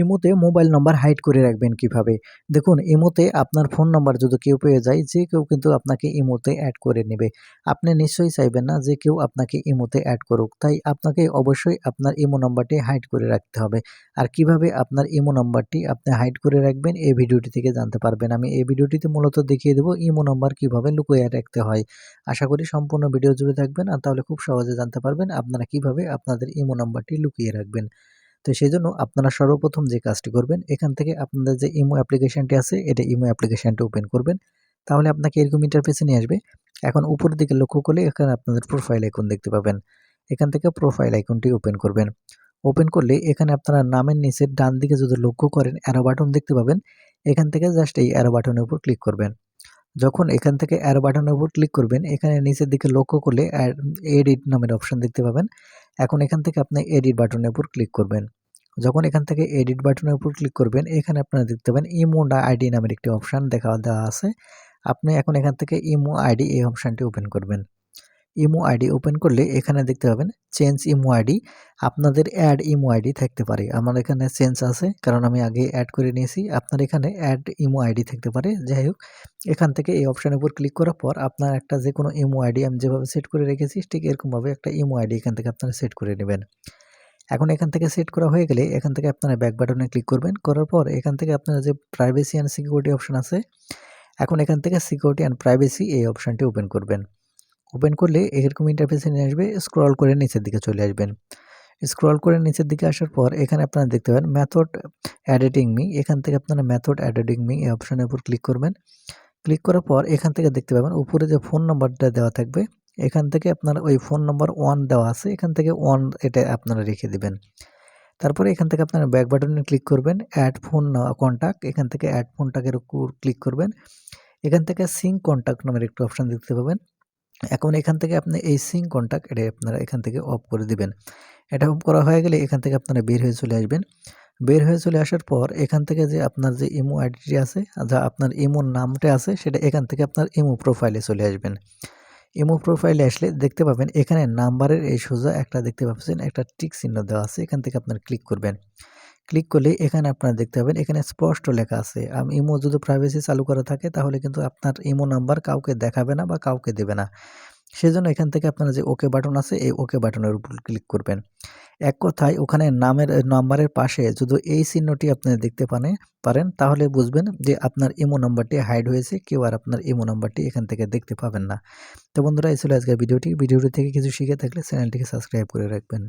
ইমোতে মোবাইল নম্বর হাইড করে রাখবেন কীভাবে? দেখুন, ইমোতে আপনার ফোন নাম্বার যদি কেউ পেয়ে যায়, যে কেউ কিন্তু আপনাকে ইমোতে অ্যাড করে নেবে। আপনি নিশ্চয়ই চাইবেন না যে কেউ আপনাকে ইমোতে অ্যাড করুক। তাই আপনাকে অবশ্যই আপনার ইমো নাম্বারটি হাইড করে রাখতে হবে। আর কীভাবে আপনার ইমো নাম্বারটি আপনি হাইড করে রাখবেন, এই ভিডিওটি থেকে জানতে পারবেন। আমি এই ভিডিওটিতে মূলত দেখিয়ে দেবো ইমো নাম্বার কীভাবে লুকিয়ে রাখতে হয়। আশা করি সম্পূর্ণ ভিডিও জুড়ে থাকবেন। আর তাহলে খুব সহজে জানতে পারবেন আপনারা কীভাবে আপনাদের ইমো নাম্বারটি লুকিয়ে রাখবেন। তো সেই জন্য আপনারা সর্বপ্রথম যে কাজটি করবেন, এখান থেকে আপনাদের যে ইমো অ্যাপ্লিকেশানটি আছে, এটা ইমো অ্যাপ্লিকেশানটি ওপেন করবেন। তাহলে আপনাকে এরকম ইন্টারফেসে নিয়ে আসবে। এখন উপরের দিকে লক্ষ্য করলে এখানে আপনাদের প্রোফাইল আইকন দেখতে পাবেন। এখান থেকে প্রোফাইল আইকনটি ওপেন করবেন। ওপেন করলে এখানে আপনারা নামের নিচে ডান দিকে যদি লক্ষ্য করেন অ্যারো বাটন দেখতে পাবেন। এখান থেকে জাস্ট এই অ্যারো বাটনের উপর ক্লিক করবেন। যখন এখান থেকে অ্যারো বাটনের উপর ক্লিক করবেন, এখানে নিচের দিকে লক্ষ্য করলে এডিট নামের অপশন দেখতে পাবেন। এখন এখান থেকে আপনি এডিট বাটনের উপর ক্লিক করবেন। যখন এখান থেকে এডিট বাটনের উপর ক্লিক করবেন, এখানে আপনারা দেখতে পাবেন ইমো আইডি নামের একটি অপশান দেখা দেওয়া আছে। আপনি এখন এখান থেকে ইমো আইডি এই অপশানটি ওপেন করবেন। ইমো আইডি ওপেন করলে এখানে দেখতে পাবেন চেঞ্জ ইমো আইডি। আপনাদের অ্যাড ইমো আইডি থাকতে পারে। আমার এখানে চেঞ্জ আছে, কারণ আমি আগে অ্যাড করে নিয়েছি। আপনার এখানে অ্যাড ইমো আইডি থাকতে পারে। যাই হোক, এখান থেকে এই অপশানের উপর ক্লিক করার পর আপনার একটা যে কোনো ইমো আইডি আমি যেভাবে সেট করে রেখেছি, ঠিক এরকমভাবে একটা ইমো আইডি এখান থেকে আপনারা সেট করে নেবেন। এখন এখান থেকে সেট করা হয়ে গেলে এখান থেকে আপনারা ব্যাক বাটনে ক্লিক করবেন। করার পর এখান থেকে আপনারা যে প্রাইভেসি অ্যান্ড সিকিউরিটি অপশান আছে, এখন এখান থেকে সিকিউরিটি অ্যান্ড প্রাইভেসি এই অপশানটি ওপেন করবেন। ওপেন করলে এরকম ইন্টারফেসে নিয়ে আসবে স্ক্রল করে নিচের দিকে চলে আসবেন। স্ক্রল করে নিচের দিকে আসার পর এখানে আপনারা দেখতে পাবেন ম্যাথড অ্যাডিটিং মি এখান থেকে আপনারা ম্যাথড এডিটিং মি এই অপশানের উপর ক্লিক করবেন। ক্লিক করার পর এখান থেকে দেখতে পাবেন উপরে যে ফোন নাম্বারটা দেওয়া থাকবে, এখান থেকে আপনার ওই ফোন নম্বর ওয়ান দেওয়া আছে, এখান থেকে ওয়ান এটা আপনারা রেখে দিবেন। তারপরে এখান থেকে আপনারা ব্যাক বাটনে ক্লিক করবেন অ্যাড ফোন কন্ট্যাক্ট এখান থেকে অ্যাড ফোনটাকের উপর ক্লিক করবেন। এখান থেকে সিং কন্ট্যাক্ট নামের একটু অপশান দেখতে পাবেন। এখন এখান থেকে আপনি এই সিং কন্ট্যাক্ট এটা আপনারা এখান থেকে অফ করে দিবেন। এটা অফ করা হয়ে গেলে এখান থেকে আপনারা বের হয়ে চলে আসবেন। বের হয়ে চলে আসার পর এখান থেকে যে আপনার যে ইমো আইডিটি আছে, যা আপনার ইমোর নামটা আছে, সেটা এখান থেকে আপনার ইমো প্রোফাইলে চলে আসবেন। ইমো প্রোফাইলে আসলে দেখতে পাবেন এখানে নাম্বারের এই সোজা একটা দেখতে পাচ্ছেন একটা টিক চিহ্ন দেওয়া আছে, এখান থেকে আপনার ক্লিক করবেন। ক্লিক করলে এখানে আপনারা দেখতে পাবেন, এখানে স্পষ্ট লেখা আছে। আমি, ইমো যদি প্রাইভেসি চালু করা থাকে, তাহলে কিন্তু আপনার ইমো নাম্বার কাউকে দেখাবে না বা কাউকে দেবে না। সেজন্য এখান থেকে আপনারা যে ওকে বাটন আছে, এই ওকে বাটনের উপর ক্লিক করবেন। এক কথায়, ওখানে নামের, নাম্বারের পাশে যদি এই চিহ্নটি আপনি দেখতে পানে, পারেন, তাহলে বুঝবেন যে আপনার ইমো নাম্বারটি হাইড হয়েছে, কেউ আর আপনার ইমো নাম্বারটি এখান থেকে দেখতে পাবেন না। তো বন্ধুরা, এই ছিল আজকের ভিডিওটি। ভিডিওটি থেকে কিছু শিখে থাকলে চ্যানেলটিকে সাবস্ক্রাইব করে রাখবেন।